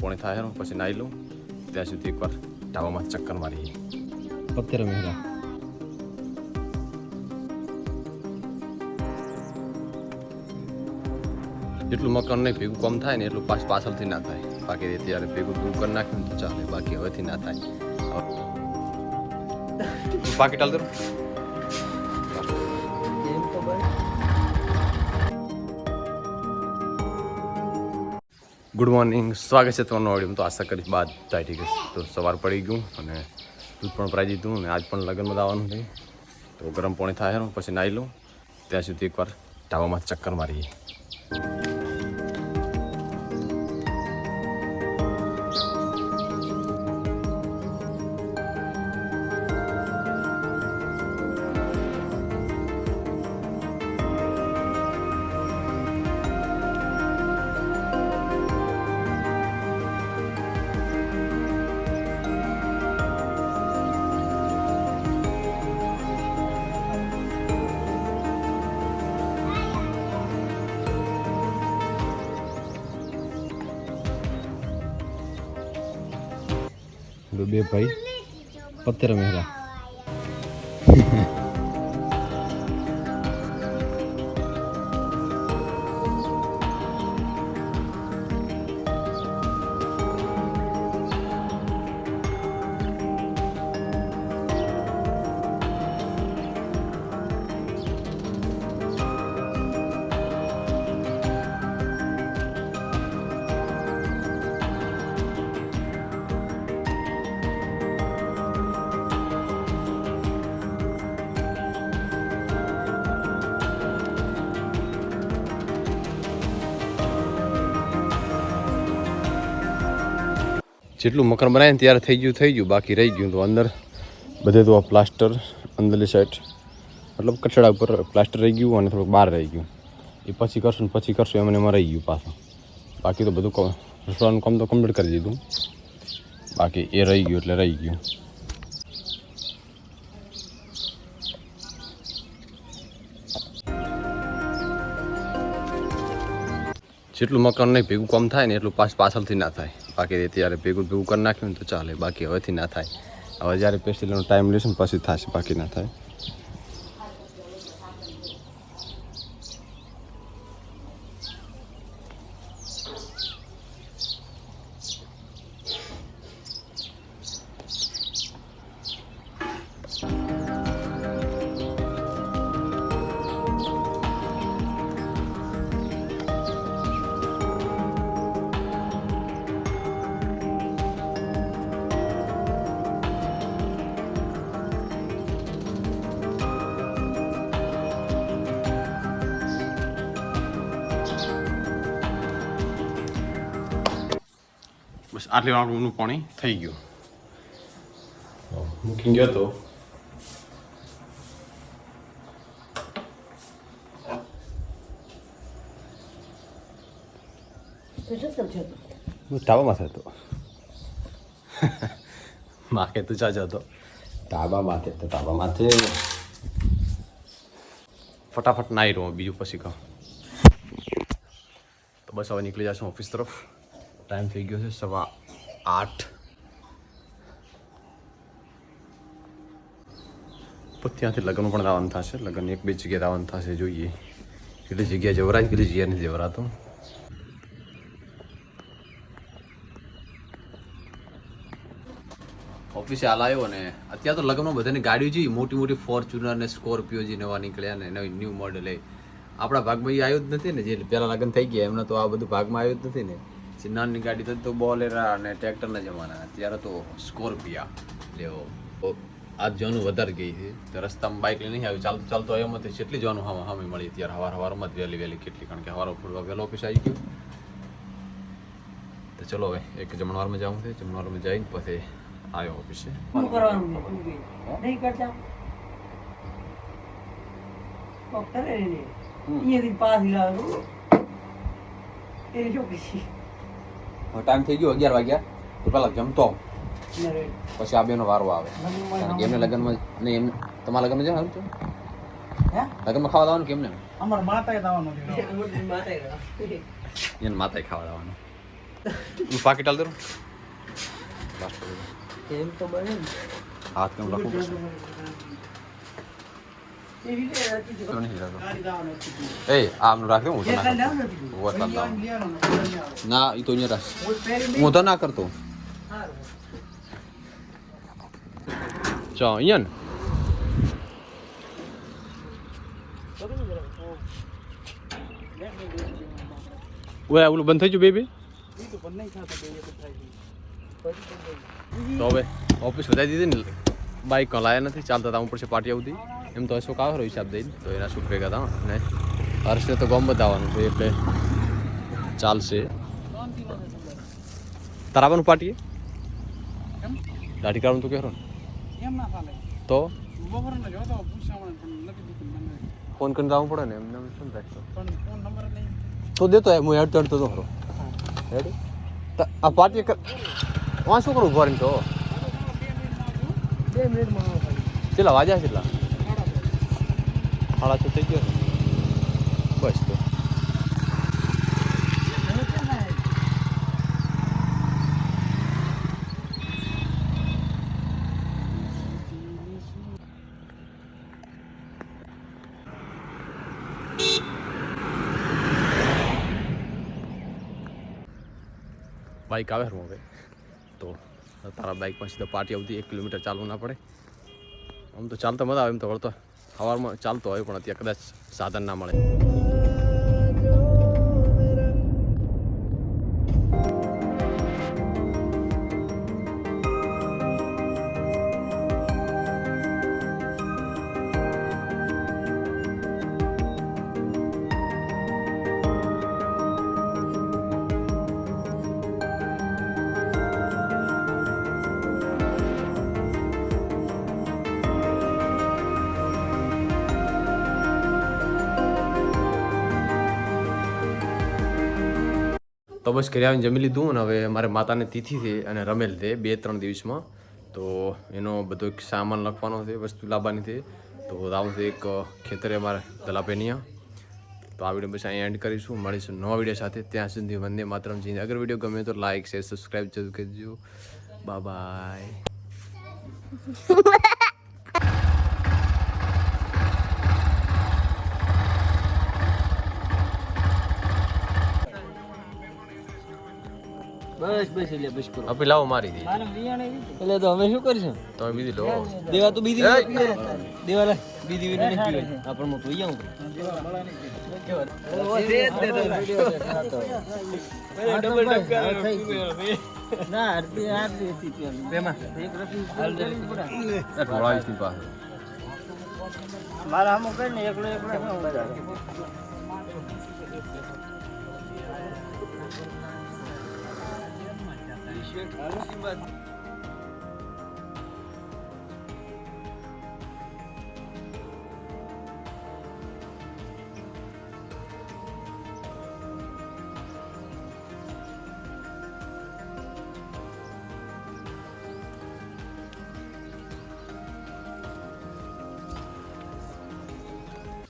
પોણે થાય ને પછી નાહી લઉં. ત્યાં સુધી એકવાર ઢાબામાં ચક્કર મારી અત્યારે મહેરા જેટલું મકાન નહીં ભેગું કમ થાય ને એટલું પાછ પાછળથી ના થાય. બાકી ત્યારે ભેગું દૂર કરી નાખ્યું તો ચાલે બાકી હવેથી ના થાય. તું પાકીટ હાલ ગુડ મોર્નિંગ સ્વાગત છે તમારું ઓડિયો તો આશા કરીશ બાદ થાય ઠીક છે તો સવાર પડી ગયું અને દૂધ પણ ભરાઈ દીધું અને આજ પણ લગ્નમાં આવવાનું છે. તો ગરમ પાણી થાય પછી નાહી લઉં. ત્યાં સુધી એકવાર ઢાબામાં ચક્કર મારીએ. બે ભાઈ. પત્તર મહેરા જેટલું મકાન બનાવે ને ત્યારે થઈ ગયું થઈ ગયું. બાકી રહી ગયું તો અંદર બધે તો આ પ્લાસ્ટર, અંદરની સાઈડ મતલબ કચડા ઉપર પ્લાસ્ટર રહી ગયું અને થોડુંક બહાર રહી ગયું. એ પછી કરશું ને પછી કરશું એમને એમાં રહી ગયું પાછું. બાકી તો બધું રસોડાનું કામ તો કમ્પ્લીટ કરી દીધું. બાકી એ રહી ગયું એટલે રહી ગયું. જેટલું મકાન નહીં ભેગું કામ થાય ને એટલું પાછ, પાછળથી ના થાય. બાકી ત્યારે ભેગું ભેગું કરી નાખ્યું તો ચાલે, બાકી હવેથી ના થાય. હવે જ્યારે પેસ્ટિલનો ટાઈમ લેશું પછી થશે, બાકી ના થાય. બસ આટલી રૂમનું પાણી થઈ ગયું. મૂકી ગયો તો. હું ધાબામાં થતો માકે તો ચા જતો ધાબા માથે તો ધાબા માથે. ફટાફટ નાહી રહું બીજું પછી કહો. તો બસ હવે નીકળી જશું ઓફિસ તરફ. ટાઈમ થઈ ગયો છે સવા આઠ. પછી ત્યાંથી લગ્ન પણ રાવન થશે. લગ્ન એક બે જગ્યાએ રાવન થશે જોઈએ. કેટલી જગ્યાએ જવરાય કેટલી જગ્યા નથી જવરાતો ઓફિસે હાલ આવ્યો ને અત્યારે તો લગ્નમાં બધાની ગાડીઓ જે મોટી મોટી ફોર્ચ્યુનર ને સ્કોર્પિયો જે નવા નીકળ્યા ને નવી ન્યૂ મોડલ એ. આપણા ભાગમાં એ આવ્યું જ નથી ને જે પહેલાં લગ્ન થઈ ગયા એમને તો આ બધું ભાગમાં આવ્યું જ નથી ને. નાની ગાડી તો તો બોલેરા અને ટ્રેક્ટરના જમાના. ત્યારે તો સ્કોર્પિયા લેવો આજ જવાનું વધારે ગઈ છે. તો રસ્તામાં બાઇક લઈને આવ્યું. ચાલતો ચાલતો આવ્યો એમાંથી કેટલી જવાનું હામે હામે મળી ત્યારે હવાર હવારમાં જ વહેલી વહેલી કેટલી કારણ કે હવારો ફૂડવા વહેલો ઓફિસ આવી ગયું. તો ચલો હવે એક જમણવારમાં જવું છે. જમણવારમાં જઈને પછી આવ્યો ઓફિસે? નહીં? કરતા? અહીંયાથી પાછી લાવવાનું એની શું કીધી? ટાઈમ થઈ ગયો અગિયાર વાગ્યા તો પેલા જમતો પછી આ બેનો વારો આવે. કારણ કે એમને લગ્નમાં નહીં એમને તમારા લગ્નમાં જવાનું છે હે? લગ્નમાં ખાવા દાવાનું કેમને અમારા માતાએ દાવાનું. એને માતાએ ખાવા દાવાનું હું પાકીટ હાલ દઉં? બસ એમ તો બને હાથ કેમ રાખો એ આમનું રાખ દે હું તો જે ના કાંઈ કરતો. લાવ નથી દીધું. ઊભો ચાલ લાવ. ના એ તો અહીંયા રાખ હું પહેરી હું તો ના કરતો સારું. ચા અહીંયા ને ઓય ઓલું બંધ થઈ ગયું બેબી તો હવે ઓફિસ વધારી દીધી ને બાઇક કાં લાયા નથી ચાલતા તા પડશે પાર્ટી આવતી એમ તો અશોક આવે હિસાબ દઈને તો એના શું ભેગા હતા ને હર્ષને તો ગમ બતાવવાનું છે એટલે ચાલશે. તારાવાનું પાર્ટીએ દાઢી કાઢવાનું તો કહેરો ને. તો? ફોન કરીને જવું પડે ને એમને શું રાખતો તો? દેતો એમ હું હેડ ચડતો તો ખરો. હેડ આ પાર્ટી કર વાં શું કરું ઊભા રહીને તો? બે મિનિટમાં. કેટલા વાગ્યા કેટલા સાડા છ થઈ ગયો ને. બસ તો. બાઇક આવે હું હવે. તો તારા બાઈક પછી તો પાર્ટી આવતી એક કિલોમીટર ચાલવું ના પડે. આમ તો ચાલતા મજા આવે એમ તો, વળતો. સવારમાં ચાલતો હોય પણ અત્યારે કદાચ સાધન ના મળે. તો બસ ઘરે આવીને જમી લીધું અને હવે મારે માતાને તિથિ છે અને રમેલ છે બે ત્રણ દિવસમાં. તો એનો બધો એક સામાન લખવાનો છે, વસ્તુ લાવવાની છે. તો આવું એક ખેતરે અમારે દલાપેનિયા તો આ વીડિયો બસ અહીં એન્ડ કરીશું. મળીશું નવા વીડિયો સાથે. ત્યાં સુધી વંદે માતરમ. જી અગર વીડિયો ગમે તો લાઈક, શેર સબસ્ક્રાઈબ જરૂર કરજો. બાય બસ બસ એટલે બસ કરો આપી લાવો મારી દી. એટલે તો અમે શું કરીશું? તમે બીજી લો. દેવા તો બીજી દેવા લે. બીજી વિને નથી પીવે. આપણ આરતી હતી પેલી. બેમાં એક રફી ઢોળાવીસની પાસે મારા